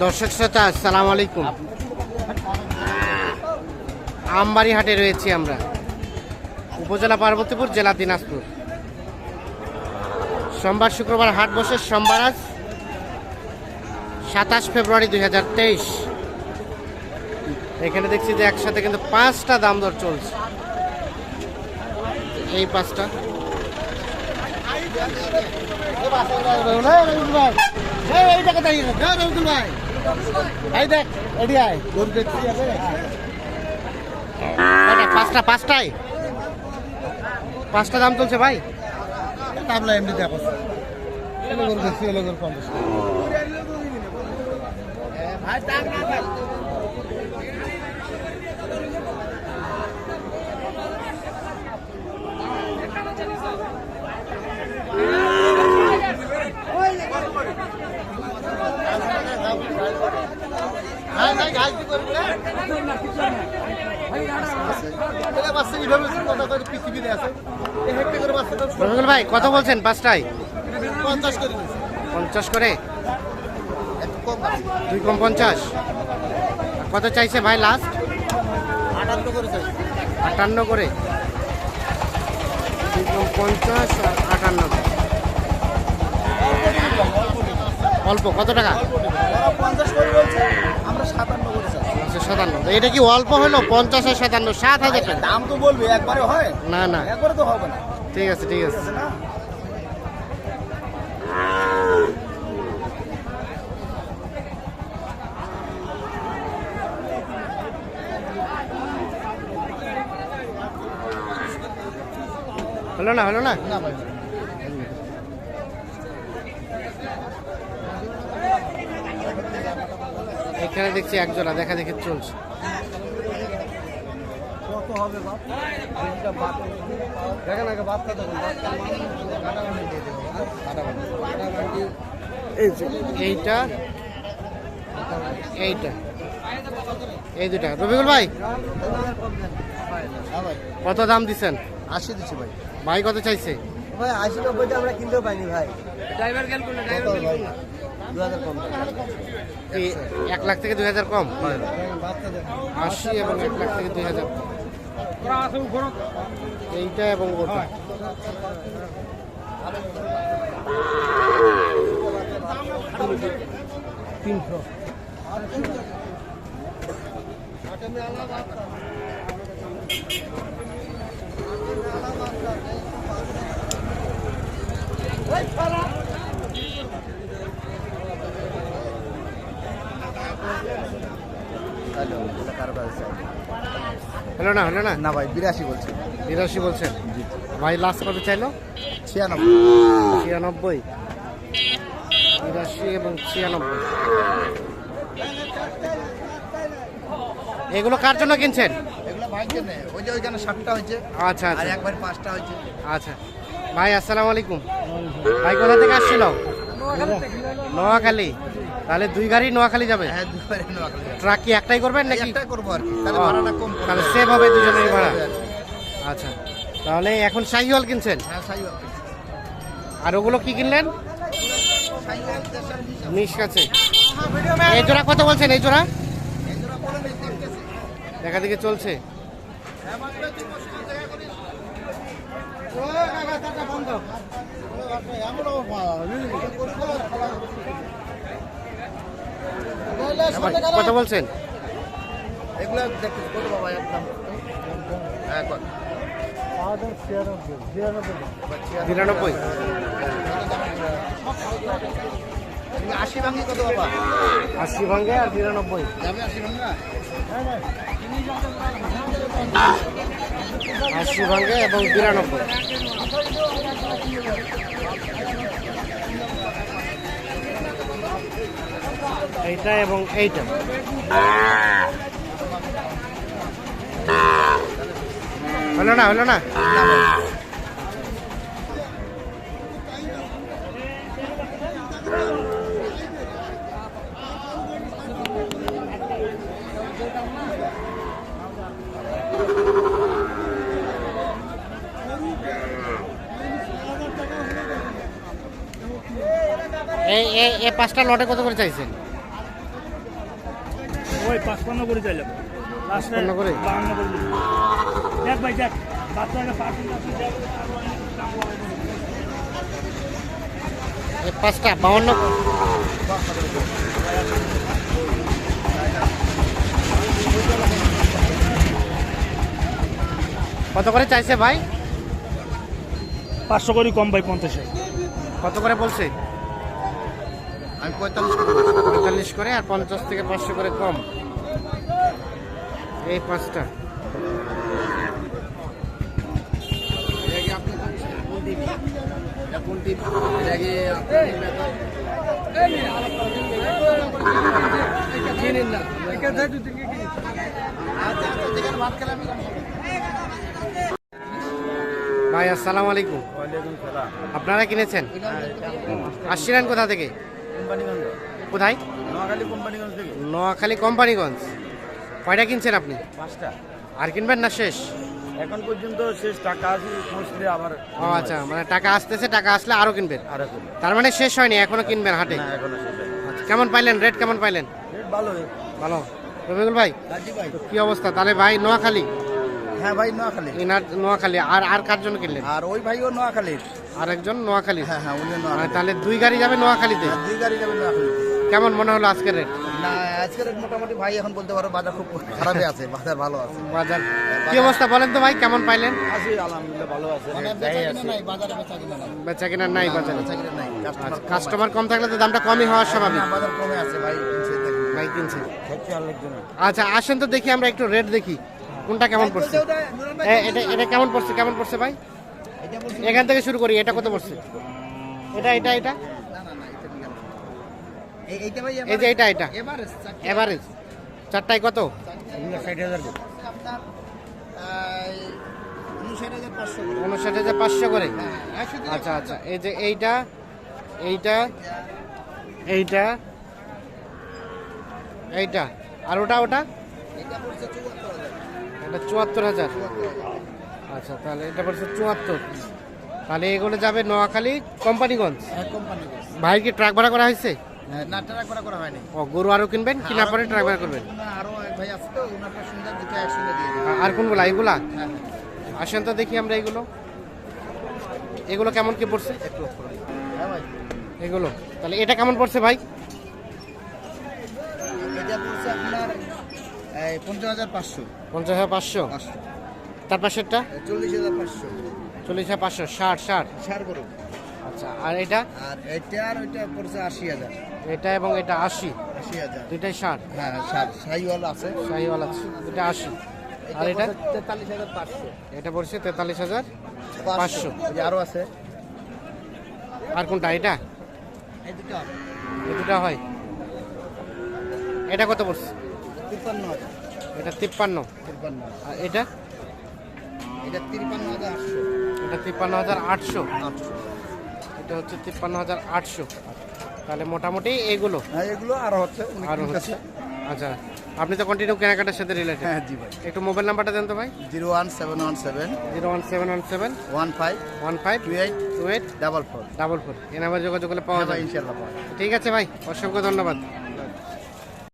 দর্শক শ্রোতা আসসালামু আলাইকুম আমবাড়ি হাটে রয়েছি আমরা উপজেলা পার্বতীপুর জেলা দিনাজপুর সোমবার শুক্রবার হাট বসে সোমবার আজ সাতাশ ফেব্রুয়ারি দুই হাজার তেইশ এখানে দেখছি যে একসাথে কিন্তু পাঁচটা দাম দর চলছে এই পাঁচটা কয়টা? পাঁচটা পাঁচটায়। পাঁচটা দাম চলছে ভাই। তাবলা এমনি দেখো করে দেখছি এলো করে পঞ্চাশ করে ভাই কত বলছেন পাঁচটায়? পঞ্চাশ করে? করে দুই কম পঞ্চাশ। কত চাইছে ভাই লাস্ট আটান্ন করে। করে দুই পঞ্চাশ আটান্ন। অল্প কত টাকা? সাতান্ন এটা কি অল্প হলো? পঞ্চাশ আর সাতান্ন সাত হাজার টাকা। দাম তো বলবে একবারে হয়? না না। একবারে তো হবে না। ঠিক আছে ঠিক আছে। হলো না হলো না না ভাই এখানে দেখছি একজোড়া দেখা দেখে চলছে। কত হবে দেখেন আগে বাপটা এইটা এইটা এই দুটা রবিকুল ভাই ভাই কত দাম দিচ্ছেন আশি দিচ্ছি ভাই। ভাই কত চাইছে? ভাই আশি নব্বইটা আমরা কিনতেও পাইনি ভাই। ড্রাইভার এক লাখ থেকে দুই হাজার কম? আশি এবং এক লাখ থেকে দুই হাজার। এইটা এবং ওটা। তিনশো। হলো না হলো না? না ভাই বিরাশি বলছি। বিরাশি বলছেন? ভাই লাস্ট কত চাইলো? ছিয়ানব্বই। ছিয়ানব্বই। বিরাশি এবং ছিয়ানব্বই। এগুলো কার জন্য কিনছেন? এগুলো ভাই কেনে? ওই যে ওইখানে ষাটটা হয়েছে। আচ্ছা আর আচ্ছা একবার পাঁচটা হয়েছে। আচ্ছা। ভাই আসসালামু আলাইকুম। ভাই কোথা থেকে আসছিল? নোয়াখালী। তাহলে দুই গাড়ি নোয়াখালী যাবে? হ্যাঁ দুবারে নোয়াখালী যাবে। ট্রাক কি একটাই করবেন নাকি? একটাই করব আর কি। তাহলে ভাড়াটা কম তাহলে সেভ হবে দুজনের ভাড়া। হ্যাঁ, আচ্ছা তাহলে এখন শাহিওয়াল কিনছেন? হ্যাঁ আর ওগুলো কি কিনলেন। মিশ কাছে। এই জোড়া কত বলছেন? এই জোড়া। দেখা দেখে চলছে। কত বলছেন? এগুলো দেখতেছি কত বাবা একদম হ্যাঁ কত নিরানব্বই আশি ভাঙি কত বাবা? আশি ভাঙ্গে আর নিরানব্বই যাবে আশি আশি ভাঙ্গে এবং বিরানব্বই এইটা এবং এইটা। হলো না হলো না? এই এই পাঁচটা লটে কত করে চাইছেন? ওই পাঁচপান্ন করে চাইলাম পাঁচপান্ন করে? বাহান্ন করে দেখ ভাই দেখ। এই পাঁচটা বাউন্ন। কত করে চাইছে ভাই? পাঁচশো করে কম ভাই পঞ্চাশে। কত করে বলছে? আমি পঁয়তাল্লিশ করে পঁয়তাল্লিশ করে আর পঞ্চাশ থেকে পাঁচশো করে কম। এই পাঁচটা। ভাই আসসালামু আলাইকুম। আপনারা কিনেছেন? আসছিলেন কোথা থেকে? কোম্পানিগঞ্জ। কোথায়? নোয়াখালী কোম্পানিগঞ্জ থেকে। নোয়াখালী কোম্পানিগঞ্জ। কয়টা কিনছেন আপনি? পাঁচটা। আর কিনবেন না শেষ? এখন পর্যন্ত শেষ টাকা আছে আবার ও আচ্ছা মানে টাকা আসতেছে টাকা আসলে আরও কিনবেন। আর তার মানে শেষ হয়নি এখনও কিনবেন হাটে। আচ্ছা, কেমন পাইলেন? রেট কেমন পাইলেন? ভালো। রবিকুল ভাই কি অবস্থা? তাহলে ভাই নোয়াখালী? হ্যাঁ ভাই নোয়াখালী। নোয়াখালী। আর আর কার জন্য কিনলেন? আর ওই ভাইও নোয়াখালীর। আর একজন নোয়াখালী হ্যাঁ হ্যাঁ উনি মানে নোয়াখালী তাহলে দুই গাড়ি যাবে নোয়াখালীতে? দুই গাড়ি যাবে নোয়াখালী কেমন মনে হলো আজকের রেট না আজকের রেট মোটামুটি ভাই এখন বলতে পারো বাজার খুব খারাপই আছে বাজার ভালো আছে। বাজার। কি অবস্থা বলেন তো ভাই কেমন পাইলেন? আছে আলহামদুলিল্লাহ ভালো আছে। বাজারে বেচা কিনা নাই। বেচা কেনার নাই বাজারে? বেচা কিনা নাই কাস্টমার আচ্ছা কম থাকলে তো দামটা কমই হওয়ার স্বাভাবিক। বাজার কমে আছে ভাই কিনছে ভাই কিনছে। আচ্ছা আসেন তো দেখি আমরা একটু রেট দেখি। কোনটা কেমন পড়ছে? এটা এটা কেমন পড়ছে কেমন পড়ছে ভাই? এখান থেকে শুরু করি, এটা কত পড়ছে? এটা এটা এটা? এই যে এটা এটা। এভারেজ চারটায় কত? উনষাট হাজার পাঁচশো করে। আচ্ছা আচ্ছা। এই যে এইটা এইটা এইটা এইটা। আর ওটা ওটা? এটা চুয়াত্তর হাজার। আচ্ছা তাহলে এটা পড়ছে চুয়াত্তর। তাহলে এগুলো যাবে নোয়াখালী কোম্পানিগঞ্জ? কোম্পানি ভাই কি ট্রাক ভাড়া করা হয়েছে? না টাকা করা করা হয়নি। ও গরু আরও কিনবেন? কিনা পরে ট্রাক ভাড়া করবেন? আরও ভাই আছে তো ওনারটা সুন্দর দুটো একসঙ্গে দিয়ে আর কোনগুলা এগুলা? হ্যাঁ আসেন তো দেখি আমরা এগুলো। এগুলো কেমন কি পড়ছে। হ্যাঁ এগুলো। তাহলে এটা কেমন পড়ছে ভাই? এটা পড়ছে আপনার পঞ্চাশ হাজার পাঁচশো। পঞ্চাশ হাজার পাঁচশো। তার পাশেরটা? চল্লিশ হাজার পাঁচশো। চল্লিশ হাজার পাঁচশো। ষাট ষাট? সার করো আচ্ছা আর এটা? আর এটা আর ওইটা পড়ছে আশি হাজার। এটা এবং এটা আশি? আশি হাজার। দুইটাই ষাট? হ্যাঁ সাইওয়াল আছে। শাহিওয়াল আছে। এটা আশি। আর এটা? তেতাল্লিশ হাজার পাঁচশো। এটা পড়ছে তেতাল্লিশ হাজার পাঁচশো। এই যে আরও আছে। আর কোনটা এটা? দুটা। হয়। এটা কত পড়ছে? তিপ্পান্ন এটা তিপ্পান্ন। তিপ্পান্ন। আর এটা? এটা তিপ্পান্ন হাজার আটশো। এটা তিপ্পান্ন হাজার আটশো। আটশো। এটা হচ্ছে তিপ্পান্ন হাজার আটশো। তাহলে মোটামুটি এইগুলো হ্যাঁ এগুলো আরও হচ্ছে আরও হচ্ছে। আচ্ছা আপনি তো কন্টিনিউ কেনাকাটার সাথে রিলেটেড হ্যাঁ জি ভাই। একটু মোবাইল নাম্বারটা দেন তো ভাই। Zero one seven one seven. Zero one seven one seven. One five. One five. Two eight. Two eight. Double four. Double four. এ নাম্বার যোগাযোগ করলে পাওয়া হ্যাঁ ভাই যাবে। ইনশাল্লাহ ঠিক আছে ভাই অসংখ্য ধন্যবাদ।